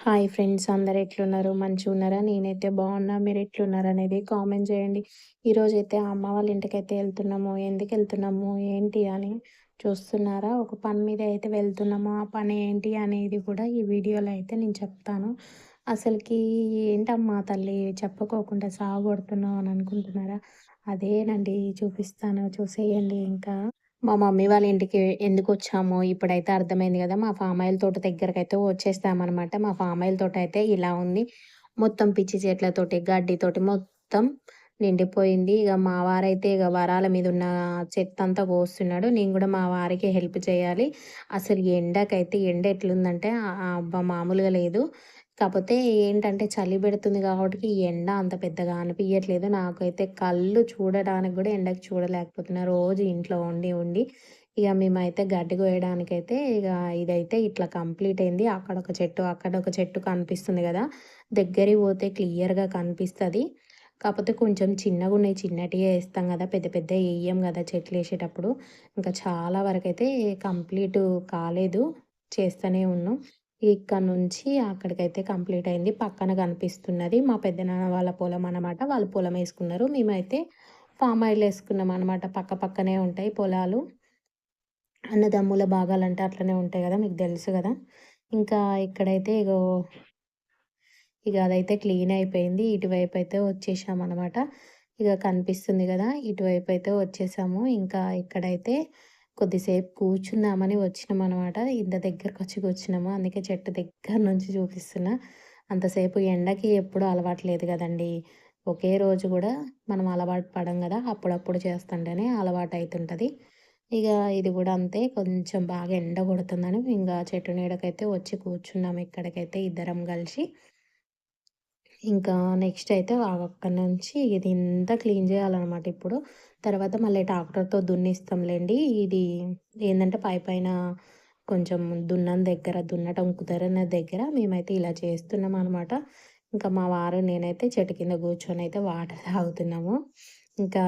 Hi friends అందరు ఎట్లున్నారు? మంచిగా ఉన్నారా నేనైతే బాగున్నా. మీరు ఎట్లున్నారు అనేది కామెంట్ చేయండి. ఈరోజైతే అమ్మ వాళ్ళ ఇంటికైతే వెళ్తున్నాము. ఎందుకు వెళ్తున్నాము? ఏంటి అని చూస్తున్నారా? ఒక పని మీద అయితే వెళ్తున్నాము. ఆ పని ఏంటి అనేది కూడా ఈ వీడియోలో అయితే నేను చెప్తాను. అసలుకి ఏంటమ్మా తల్లి? చెప్పుకోకుండా సాగొడుతున్నావు అని అనుకుంటున్నారా? అదేనండి చూపిస్తాను. చూసేయండి ఇంకా. మా మమ్మీ వాళ్ళ ఇంటికి ఎందుకు వచ్చాము ఇప్పుడైతే అర్థమైంది కదా మా ఫామ్ ఆయిల్ తోట దగ్గరకైతే వచ్చేస్తామన్నమాట. మా ఫామ్ ఆయిల్ తోట అయితే ఇలా ఉంది. మొత్తం పిచ్చి చెట్లతోటి గడ్డితోటి మొత్తం నిండిపోయింది. ఇక మా వారైతే ఇక వరాల మీద ఉన్న చెత్త అంతా కోస్తున్నాడు నేను కూడా మా వారికి హెల్ప్ చేయాలి. అసలు ఎండకైతే ఎండ ఎట్లుందంటే అబ్బా మామూలుగా లేదు. కాకపోతే ఏంటంటే చలి పెడుతుంది కాబట్టి ఎండ అంత పెద్దగా అనిపించట్లేదు నాకైతే కళ్ళు చూడడానికి కూడా ఎండకి చూడలేకపోతున్నా. రోజు ఇంట్లో ఉండి ఉండి ఇక మేమైతే గడ్డి కోయడానికైతే ఇక ఇదైతే ఇట్లా కంప్లీట్ అయింది. అక్కడ ఒక చెట్టు అక్కడ ఒక చెట్టు కనిపిస్తుంది కదా. దగ్గరికి పోతే క్లియర్గా కనిపిస్తుంది. కాకపోతే కొంచెం చిన్నగా ఉన్నాయి. చిన్నటిగా వేస్తాం కదా. పెద్ద పెద్ద వేయం కదా చెట్లు వేసేటప్పుడు. ఇంకా చాలా వరకు అయితే కంప్లీట్ కాలేదు. చేస్తూనే ఉన్నాం. ఇక్కడ నుంచి అక్కడికైతే కంప్లీట్ అయింది. పక్కన కనిపిస్తున్నది మా పెద్దనాన్న వాళ్ళ పొలం అనమాట వాళ్ళు పొలం వేసుకున్నారు. మేమైతే ఫామ్ ఆయిల్ వేసుకున్నాం అనమాట పక్క పక్కనే ఉంటాయి పొలాలు. అన్నదమ్ముల భాగాలు అంటే అట్లనే ఉంటాయి కదా మీకు తెలుసు కదా. ఇంకా ఇక్కడైతే ఇగో ఇక అదైతే క్లీన్ అయిపోయింది. ఇటువైపు అయితే వచ్చేసాం అనమాట ఇక కనిపిస్తుంది కదా ఇటువైపు అయితే వచ్చేసాము. ఇంకా ఇక్కడైతే కొద్దిసేపు కూర్చుందామని వచ్చినాం అనమాట ఇంత దగ్గరకు వచ్చి కూర్చున్నాము. అందుకే చెట్టు దగ్గర నుంచి చూపిస్తున్నా. అంతసేపు ఎండకి ఎప్పుడు అలవాటు లేదు కదండి. ఒకే రోజు కూడా మనం అలవాటు పడం కదా అప్పుడప్పుడు చేస్తుంటేనే అలవాటు అవుతుంటుంది ఇక ఇది కూడా అంతే. కొంచెం బాగా ఎండ కొడుతుందని ఇంకా చెట్టు నీడకైతే వచ్చి కూర్చున్నాము ఇక్కడికైతే ఇద్దరం కలిసి. ఇంకా నెక్స్ట్ అయితే అక్కడి నుంచి ఇది ఇంత క్లీన్ చేయాలన్నమాట ఇప్పుడు. తర్వాత మళ్ళీ ట్రాక్టర్తో దున్నిస్తాంలేండి. ఇది ఏంటంటే పై పైన కొంచెం దున్నం దగ్గర దున్నటం కుదరన దగ్గర మేమైతే ఇలా చేస్తున్నాం అనమాట ఇంకా మా వారు నేనైతే చెట్టు కింద కూర్చొని అయితే వాటర్ తాగుతున్నాము. ఇంకా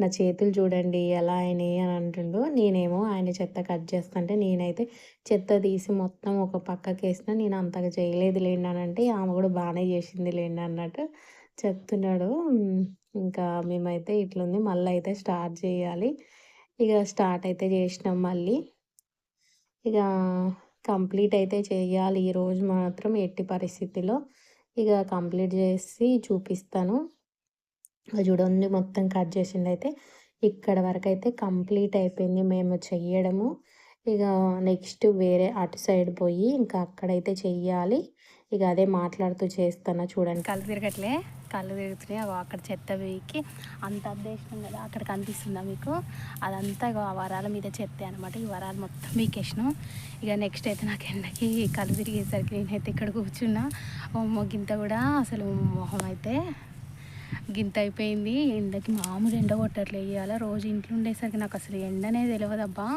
నా చేతులు చూడండి ఎలా అయినాయి అని అంటుండు. నేనేమో ఆయన చెత్త కట్ చేస్తుంటే నేనైతే చెత్త తీసి మొత్తం ఒక పక్కకి వేసిన నేను అంతగా చేయలేదు లేండి అని అంటే ఆమె కూడా బాగానే చేసింది లేండి అన్నట్టు చెప్తున్నాడు. ఇంకా మేమైతే ఇట్లుంది. మళ్ళీ అయితే స్టార్ట్ చేయాలి. ఇక స్టార్ట్ అయితే చేసినాం మళ్ళీ. ఇక కంప్లీట్ అయితే చేయాలి. ఈరోజు మాత్రం ఎట్టి పరిస్థితిలో ఇక కంప్లీట్ చేసి చూపిస్తాను. చూడండి మొత్తం కట్ చేసింది అయితే ఇక్కడ వరకు అయితే కంప్లీట్ అయిపోయింది మేము చెయ్యడము. ఇక నెక్స్ట్ వేరే అటు సైడ్ పోయి ఇంకా అక్కడైతే చెయ్యాలి. ఇక అదే మాట్లాడుతూ చేస్తాను చూడండి. కళ్ళు తిరగట్లే కళ్ళు తిరుగుతున్నాయి. అక్కడ చెత్త వీకి అంత అద్దేశం కదా అక్కడ కనిపిస్తుందా మీకు? అదంతా ఇక వరాల మీద చెత్త అనమాట ఈ వరాలు మొత్తం మీకేసినాం ఇక నెక్స్ట్ అయితే నాకు ఎండకి కళ్ళు తిరిగేసరికి నేనైతే ఇక్కడ కూర్చున్నా. గింత కూడా అసలు మొహం అయితే గింత అయిపోయింది. ఎండకి మామూలు ఎండ కొట్టట్లే. వేయాల రోజు ఇంట్లో ఉండేసరికి నాకు అసలు ఎండనే తెలియదబ్బా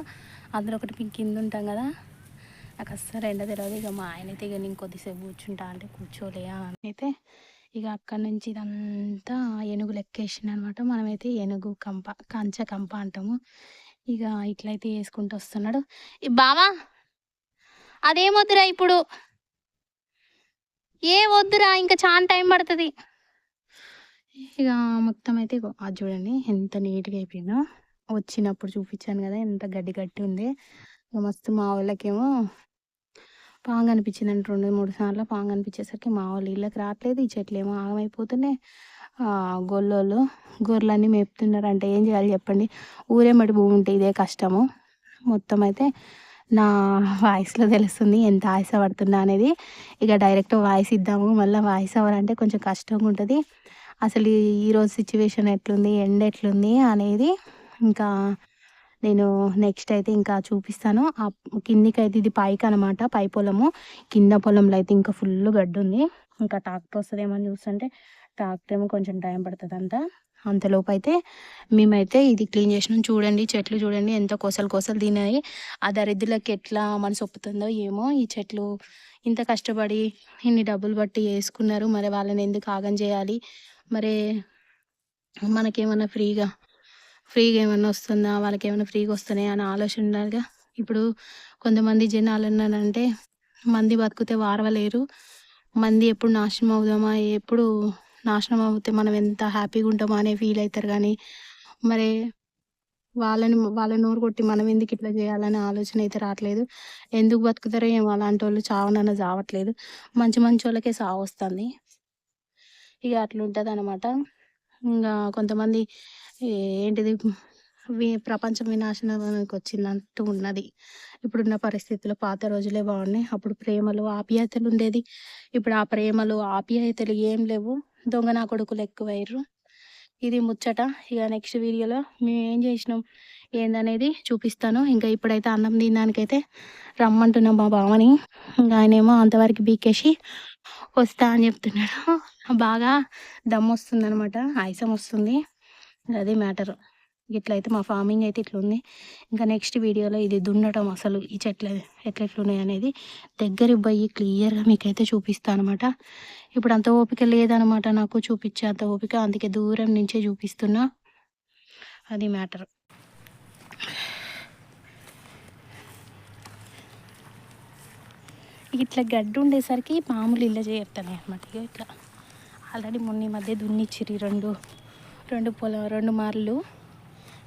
అందులో ఒకటి మీకు కింద ఉంటాం కదా నాకు అస్సలు ఎండ తెలియదు ఇక మా ఆయన అయితే ఇక నేను కొద్దిసేపు కూర్చుంటా అంటే కూర్చోలే అని అయితే ఇక అక్కడి నుంచి ఇదంతా ఏనుగు లెక్కేసింది అనమాట మనమైతే ఏనుగు కంప కంచ కంప అంటాము. ఇక ఇట్లయితే వేసుకుంటూ వస్తున్నాడు. బావా అదేమొద్దురా ఇప్పుడు? ఏ వద్దురా ఇంకా చాలా టైం పడుతుంది. ఇక మొత్తం అయితే అది చూడండి ఎంత నీట్గా అయిపోయిందో. వచ్చినప్పుడు చూపించాను కదా ఎంత గడ్డి గట్టి ఉంది. ఇక మస్తు మా వాళ్ళకేమో పాంగ్ అనిపించింది అంటే రెండు మూడు సార్లు పాంగ్ అనిపించేసరికి మా వాళ్ళు ఇళ్ళకి రావట్లేదు ఈ చెట్లు ఏమో ఆగమైపోతున్నాయి గొల్లోళ్ళు గొర్రెలన్నీ మేపుతున్నారు అంటే ఏం చేయాలి చెప్పండి? ఊరేమటి భూమి ఉంటే ఇదే కష్టము. మొత్తం అయితే నా వాయిస్లో తెలుస్తుంది ఎంత వాయిస్ పడుతున్నా అనేది. ఇక డైరెక్ట్ వాయిస్ ఇద్దాము మళ్ళీ వాయిస్ అవ్వాలంటే కొంచెం కష్టంగా ఉంటుంది అసలు ఈరోజు సిచ్యువేషన్ ఎట్లుంది ఎండ ఎట్లుంది అనేది ఇంకా నేను నెక్స్ట్ అయితే ఇంకా చూపిస్తాను. ఆ కిందికి అయితే ఇది పైకి అనమాట పై పొలము. కింద పొలంలో అయితే ఇంకా ఫుల్ గడ్డి ఉంది. ఇంకా ట్రాక్టర్ అని చూస్తుంటే ట్రాక్టర్ ఏమో కొంచెం టైం పడుతుంది అంతా అంతలోపు అయితే మేమైతే ఇది క్లీన్ చేసినాం. చూడండి చెట్లు చూడండి ఎంత కోసలు కోసలు తినాయి ఆ దరిద్రులకు ఎట్లా మనసు ఒప్పుతుందో ఏమో ఈ చెట్లు. ఇంత కష్టపడి ఇన్ని డబ్బులు బట్టి వేసుకున్నారు. మరి వాళ్ళని ఎందుకు ఆగం చేయాలి? మరి మనకేమన్నా ఫ్రీగా ఫ్రీగా ఏమన్నా వస్తుందా? వాళ్ళకి ఏమైనా ఫ్రీగా వస్తున్నాయా? అని ఆలోచన ఉండాలిగా. ఇప్పుడు కొంతమంది జనాలు ఉన్నారంటే మంది బతికితే వారవలేరు. మంది ఎప్పుడు నాశనం అవుదామా? ఎప్పుడు నాశనం అవుతే మనం ఎంత హ్యాపీగా ఉంటామా? అనే ఫీల్ అవుతారు కానీ మరి వాళ్ళని వాళ్ళ నోరు కొట్టి మనం ఎందుకు ఇట్లా చేయాలనే ఆలోచన అయితే రావట్లేదు. ఎందుకు బతుకుతారో ఏమో అలాంటి వాళ్ళు చావనన్నా చావట్లేదు. మంచి మంచి వాళ్ళకే సావు వస్తుంది. ఇక అట్లా ఉంటుంది అనమాట ఇంకా కొంతమంది ఏంటిది వి- ప్రపంచం వినాశనానికి వచ్చినట్టు ఉన్నది. ఇప్పుడున్న పరిస్థితుల్లో పాత రోజులే బాగున్నాయి. అప్పుడు ప్రేమలు ఆప్యాయతలు ఉండేది. ఇప్పుడు ఆ ప్రేమలు ఆప్యాయతలు ఏం లేవు. దొంగ నా కొడుకులు ఎక్కువయ్యారు ఇది ముచ్చట. ఇక నెక్స్ట్ వీడియోలో మేము ఏం చేసినాం? ఏందనేది చూపిస్తాను. ఇంకా ఇప్పుడైతే అన్నం తినడానికైతే రమ్మంటున్నాం మా బావని. ఇంకా ఆయనేమో అంతవరకు బీకేసి వస్తా అని చెప్తున్నాడు. బాగా దమ్ వస్తుంది అనమాట ఆయాసం వస్తుంది. అదే మ్యాటర్. ఇట్లయితే మా ఫార్మింగ్ అయితే ఇట్లా ఉంది ఇంకా నెక్స్ట్ వీడియోలో ఇది దున్నటం అసలు ఈ చెట్లు ఎట్లెట్లున్నాయి అనేది దగ్గరికి పోయి క్లియర్గా మీకైతే చూపిస్తాను అనమాట ఇప్పుడు అంత ఓపిక లేదనమాట నాకు చూపించే అంత ఓపిక. అందుకే దూరం నుంచే చూపిస్తున్నా. అది మ్యాటర్. ఇట్లా గడ్డి ఉండేసరికి మామూలు ఇళ్ళ చేరుతాయి అనమాట ఇక ఇట్లా. ఆల్రెడీ మొన్న ఈ మధ్య దున్నిచ్చిరి రెండు రెండు పొలం రెండు మార్లు.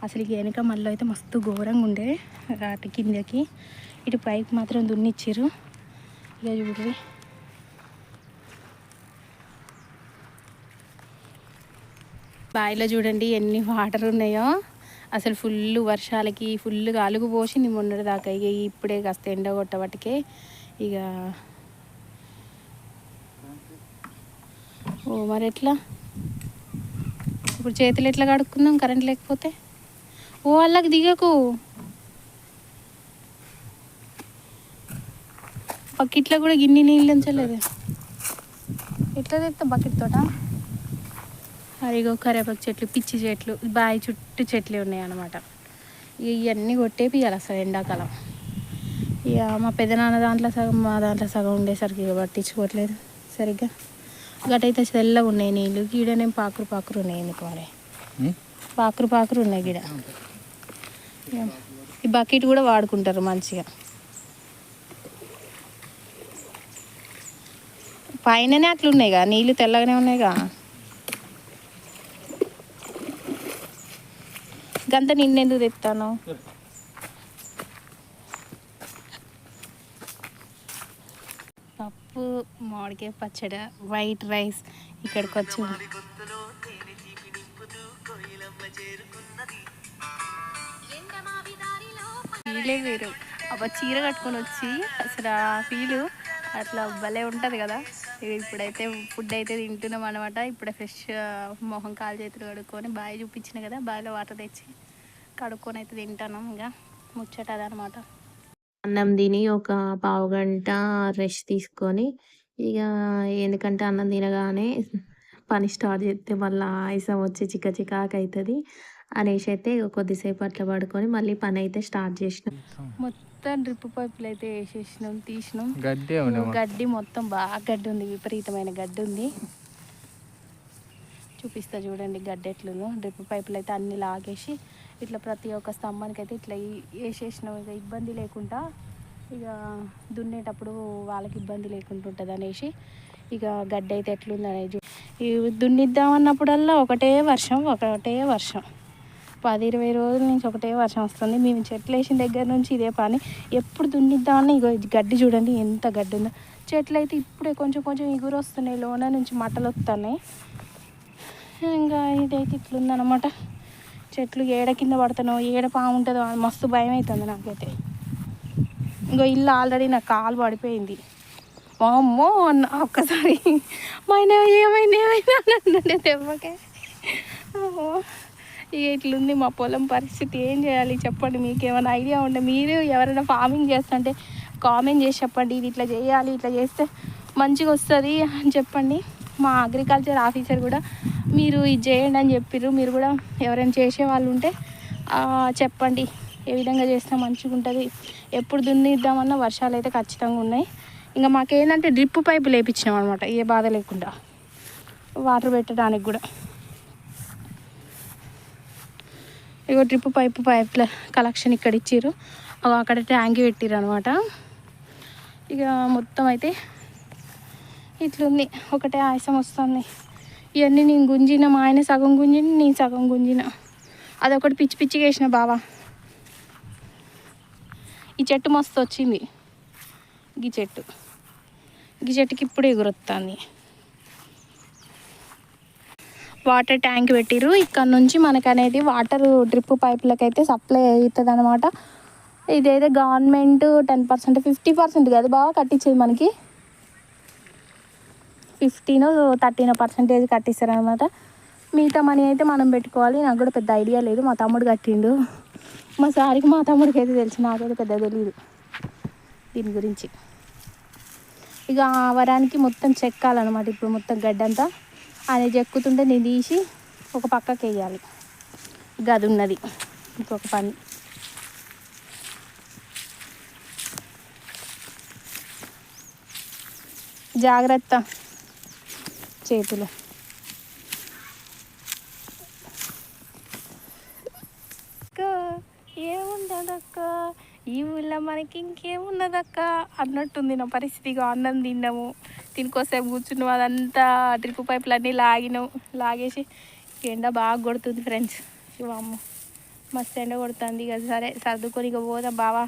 అసలు ఇక వెనక మళ్ళీ అయితే మస్తు ఘోరంగా ఉండే రాటి కిందకి. ఇటు పైకి మాత్రం దున్నిచ్చిర్రు. ఇక చూడండి బావిలో చూడండి ఎన్ని వాటర్ ఉన్నాయో. అసలు ఫుల్ వర్షాలకి ఫుల్గా అలుగు పోసింది మొన్నటి దాకా. ఇక ఇప్పుడే కాస్త ఎండ కొట్టబట్టికే ఇక ఓ మరి ఎట్లా? ఇప్పుడు చేతులు ఎట్లా కడుక్కుందాం? కరెంట్ లేకపోతే? ఓ వాళ్ళకి దిగకు. బకెట్లో కూడా గిన్నె నీళ్ళు ఉంచలేదు. ఎట్లా తెస్తా బకెట్ తోట? అదిగో కరేపాకు చెట్లు పిచ్చి చెట్లు బావి చుట్టూ చెట్లు ఉన్నాయి అన్నమాట ఇక ఇవన్నీ కొట్టేపియాలి అసలు ఎండాకాలం. ఇక మా పెదనాన్న దాంట్లో సగం మా దాంట్లో సగం ఉండేసరికి ఇక పట్టించుకోవట్లేదు సరిగ్గా. గటైతే తెల్లగా ఉన్నాయి నీళ్ళు గీడనేం పాకురు పాకురు ఉన్నాయి ఎందుకు మరి? పాకురు పాకురు ఉన్నాయి గిడ. ఈ బకెట్ కూడా వాడుకుంటారు మంచిగా. పైననే అట్లా ఉన్నాయిగా నీళ్ళు తెల్లగానే ఉన్నాయిగా. గంత నిన్నెందుకు తెస్తాను పప్పు మామిడికాయ పచ్చడి వైట్ రైస్ ఇక్కడికి వచ్చి ఫీలే వేరు. అబ్బా చీర కట్టుకొని వచ్చి అసలు ఆ ఫీలు అట్లా భలే ఉంటుంది కదా. ఇప్పుడైతే ఫుడ్ అయితే తింటున్నాం అనమాట ఇప్పుడే ఫ్రెష్ మొహం కాలు చేతులు కడుక్కొని బావి చూపించిన కదా బావిలో వాటర్ తెచ్చి కడుక్కొని అయితే తింటాను ఇంకా ముచ్చట అదనమాట అన్నం తిని ఒక పావు గంట రెస్ట్ తీసుకొని ఇక ఎందుకంటే అన్నం తినగానే పని స్టార్ట్ చేస్తే మళ్ళీ ఆయాసం వచ్చి చిక్క చికాకు అవుతుంది అనేసి అయితే ఇక కొద్దిసేపు అట్లా పడుకొని మళ్ళీ పని అయితే స్టార్ట్ చేసినాం. మొత్తం డ్రిప్ పైపులు అయితే వేసేసినాం తీసినాం. గడ్డే గడ్డి మొత్తం బాగా గడ్డి ఉంది విపరీతమైన గడ్డి ఉంది. చూపిస్తా చూడండి గడ్డి ఎట్లుందో. డ్రిప్ పైపులు అయితే అన్ని లాగేసి ఇట్లా ప్రతి ఒక్క స్తంభానికి అయితే ఇట్లా వేసేసినాం ఇక ఇబ్బంది లేకుండా ఇక దున్నేటప్పుడు వాళ్ళకి ఇబ్బంది లేకుండా ఉంటుంది అనేసి ఇక గడ్డి అయితే ఎట్లుంది అనేది ఈ దున్నిద్దామన్నప్పుడల్లా ఒకటే వర్షం ఒకటే వర్షం. పది ఇరవై రోజుల నుంచి ఒకటే వర్షం వస్తుంది. మేము చెట్లు వేసిన దగ్గర నుంచి ఇదే పని. ఎప్పుడు దున్నిద్దామని ఇగో గడ్డి చూడండి ఎంత గడ్డి ఉందో. చెట్లు అయితే ఇప్పుడే కొంచెం కొంచెం ఎగురు వస్తున్నాయి లోన నుంచి మట్టలు వస్తున్నాయి. ఇంకా ఇదైతే ఇట్లుందనమాట చెట్లు ఏడ కింద పడతానో ఏడ పాము ఉంటుందో అని మస్తు భయం అవుతుంది నాకైతే. ఇంకో ఇల్లు ఆల్రెడీ నాకు కాలు పడిపోయింది. అమ్మో అన్న ఒక్కసారి. మా ఆయన ఏమైనా ఏమైనా అన్నాడు దెబ్బకే. ఇక ఇట్లుంది మా పొలం పరిస్థితి. ఏం చేయాలి చెప్పండి మీకు ఏమైనా ఐడియా ఉంటే మీరు ఎవరైనా ఫార్మింగ్ చేస్తుంటే కామెంట్ చేసి చెప్పండి. ఇది ఇట్లా చేయాలి ఇట్లా చేస్తే మంచిగా వస్తుంది అని చెప్పండి. మా అగ్రికల్చర్ ఆఫీసర్ కూడా మీరు ఇది చేయండి అని చెప్పారు మీరు కూడా ఎవరైనా చేసే వాళ్ళు ఉంటే చెప్పండి. ఏ విధంగా చేస్తే మంచిగా ఉంటుంది? ఎప్పుడు దున్నిద్దామన్నా వర్షాలు అయితే ఖచ్చితంగా ఉన్నాయి. ఇంకా మాకేంటంటే డ్రిప్ పైపు లేపించినాం అనమాట ఏ బాధ లేకుండా. వాటర్ పెట్టడానికి కూడా. ఇగో డ్రిప్ పైపు పైప్ల కలెక్షన్ ఇక్కడ ఇచ్చారు అక్కడ ట్యాంక్ పెట్టిర్రు అనమాట ఇక మొత్తం అయితే ఇట్లుంది. ఒకటే ఆయాసం వస్తుంది. ఇవన్నీ నేను గుంజిన మా ఆయన సగం గుంజిన నేను సగం గుంజిన. అదొకటి పిచ్చి పిచ్చిగా వేసిన బావా. ఈ చెట్టు మస్తు వచ్చింది. గీ చెట్టు. గీ చెట్టుకి ఇప్పుడు ఎగురొస్తుంది వాటర్ ట్యాంక్ పెట్టిరు ఇక్కడ నుంచి మనకు అనేది వాటర్ డ్రిప్ పైపులకు అయితే సప్లై అవుతుంది అనమాట ఇదైతే government ten percent fifty percent కదా బాగా కట్టించేది మనకి. ఫిఫ్టీన్ థర్టీన్ పర్సెంటేజ్ కట్టిస్తారు అనమాట మిగతా మనీ అయితే మనం పెట్టుకోవాలి. నాకు కూడా పెద్ద ఐడియా లేదు. మా తమ్ముడు కట్టిండు. మా సారికి మా తమ్ముడికి అయితే తెలుసు. నాకైతే పెద్ద తెలియదు దీని గురించి. ఇక ఆ వరానికి మొత్తం చెక్కాలన్నమాట ఇప్పుడు మొత్తం గడ్డంతా. అది చెక్కుతుంటే నేను తీసి ఒక పక్కకి వేయాలి. గది ఉన్నది. ఇంకొక పని. జాగ్రత్త. చేతులు. ఏముండదక్క ఈ ఊళ్ళో మనకి ఇంకేమున్నదక్క? అన్నట్టుంది నా పరిస్థితి ఇక అన్నం తిన్నాము. తినుకోసేపు కూర్చున్నాం. అదంతా డ్రిప్ పైపులు అన్నీ లాగినాం. లాగేసి ఎండ బాగా కొడుతుంది ఫ్రెండ్స్. శివమ్మ మస్తు ఎండ కొడుతుంది. ఇక సరే సర్దుకొని ఇక పోదాం బావా.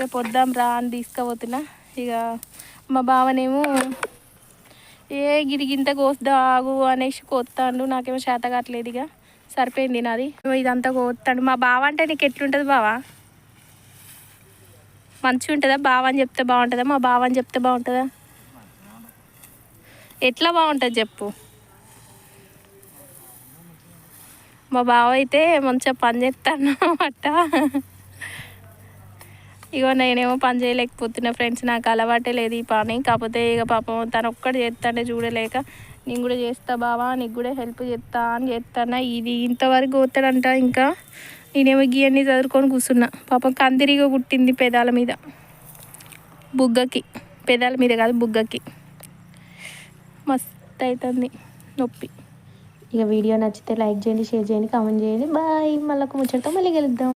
రేపు వద్దాం రా అని తీసుకుపోతున్నా. ఇక మా బావనేమో ఏ గిరిగింత కోస్తాగు అనేసి కోస్తాడు నాకేమో చేత కావట్లేదు ఇక సరిపోయింది నాది. ఇదంతా కోస్తాడు మా బావ అంటే నీకు ఎట్లుంటుంది బావా? మంచిగా ఉంటుందా? బావ అని చెప్తే బాగుంటుందా? మా బావ అని చెప్తే బాగుంటుందా? ఎట్లా బాగుంటుంది చెప్పు. మా బావ అయితే మంచిగా పని చేస్తాను అన్నమాట. ఇగో నేనేమో పని చేయలేకపోతున్నా ఫ్రెండ్స్ నాకు అలవాటే లేదు ఈ పని. కాకపోతే ఇక పాపం తను ఒక్కటి చేస్తాడే చూడలేక నేను కూడా చేస్తా బావా నీకు కూడా హెల్ప్ చేస్తా అని చేస్తానా. ఇది ఇంతవరకు పోతాడంట ఇంకా. నేనేమో గీయన్ని చదువుకొని కూర్చున్నా. పాపం కందిరిగా పుట్టింది పెదాల మీద. బుగ్గకి. పెదాల మీద కాదు బుగ్గకి. మస్తు అవుతుంది నొప్పి. ఇక వీడియో నచ్చితే లైక్ చేయండి షేర్ చేయండి కామెంట్ చేయండి. బాయ్. మళ్ళీ ఒక ముచ్చటతో మళ్ళీ కలుద్దాం.